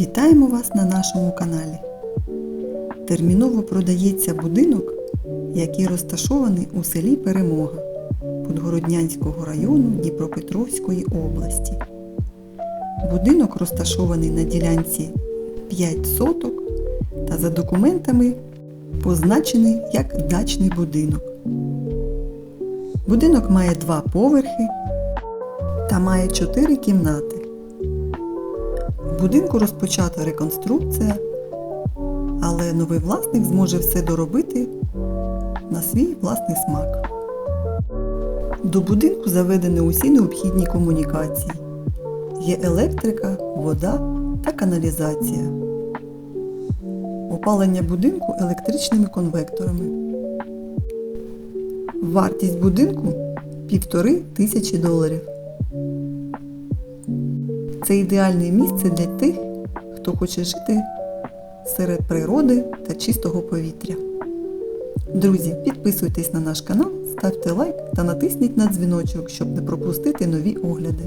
Вітаємо вас на нашому каналі. Терміново продається будинок, який розташований у селі Перемога Подгороднянського району Дніпропетровської області. Будинок розташований на ділянці 5 соток та за документами позначений як дачний будинок. Будинок має два поверхи та має 4 кімнати. Будинку розпочата реконструкція, але новий власник зможе все доробити на свій власний смак. До будинку заведені усі необхідні комунікації. Є електрика, вода та каналізація. Опалення будинку електричними конвекторами. Вартість будинку півтори тисячі доларів. Це ідеальне місце для тих, хто хоче жити серед природи та чистого повітря. Друзі, підписуйтесь на наш канал, ставте лайк та натисніть на дзвіночок, щоб не пропустити нові огляди.